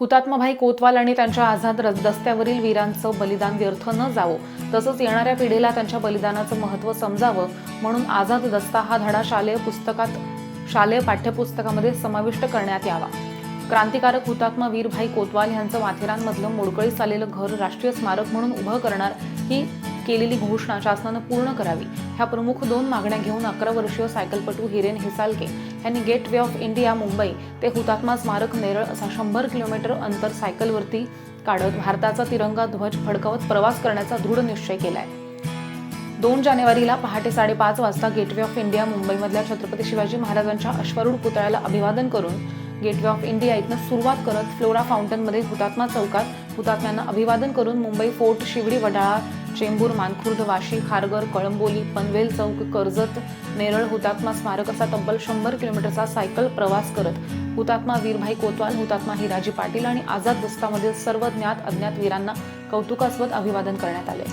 हुतात्माभाई कोतवाल आणि त्यांच्या आझाद रस्त्यावरील वीरांचं बलिदान व्यर्थ न जावं तसंच येणाऱ्या पिढीला त्यांच्या बलिदानाचं महत्त्व समजावं म्हणून आझाद दस्ता हा धडा शालेय पुस्तकात शालेय पाठ्यपुस्तकामध्ये समाविष्ट करण्यात यावा. क्रांतिकारक हुतात्मा वीरभाई कोतवाल यांचं माथेरानमधलं मोडकळीस आलेलं घर राष्ट्रीय स्मारक म्हणून उभं करणार ही केलेली घोषणा शासनानं पूर्ण करावी. ह्या प्रमुख दोन मागण्या घेऊन अकरा वर्षीय सायकलपटू हिरेन हिसालके यांनी gateway of India Mumbai ते हुतात्मा स्मारक नेरळ असा शंभर किलोमीटर अंतर सायकलवरती काढत भारताचा तिरंगा ध्वज फडकवत प्रवास करण्याचा दृढ निश्चय केलाय. दोन जानेवारीला पहाटे साडेपाच वाजता गेटवे ऑफ इंडिया मुंबईमधल्या छत्रपती शिवाजी महाराजांच्या अश्वारूढ पुतळ्याला अभिवादन करून गेटवे ऑफ इंडिया इथनं सुरुवात करत फ्लोरा फाउंटनमध्ये हुतात्मा चौकात हुतात्म्यांना अभिवादन करून मुंबई फोर्ट शिवडी वडाळा चेंबूर मानखुर्द वाशी खारघर कळंबोली पनवेल चौक कर्जत नेरळ हुतात्मा स्मारक असा तब्बल शंभर किलोमीटरचा सायकल प्रवास करत हुतात्मा वीरभाई कोतवाल हुतात्मा हिराजी पाटील आणि आझाद दस्तामधील सर्व ज्ञात अज्ञात वीरांना कौतुकास्पद अभिवादन करण्यात आले.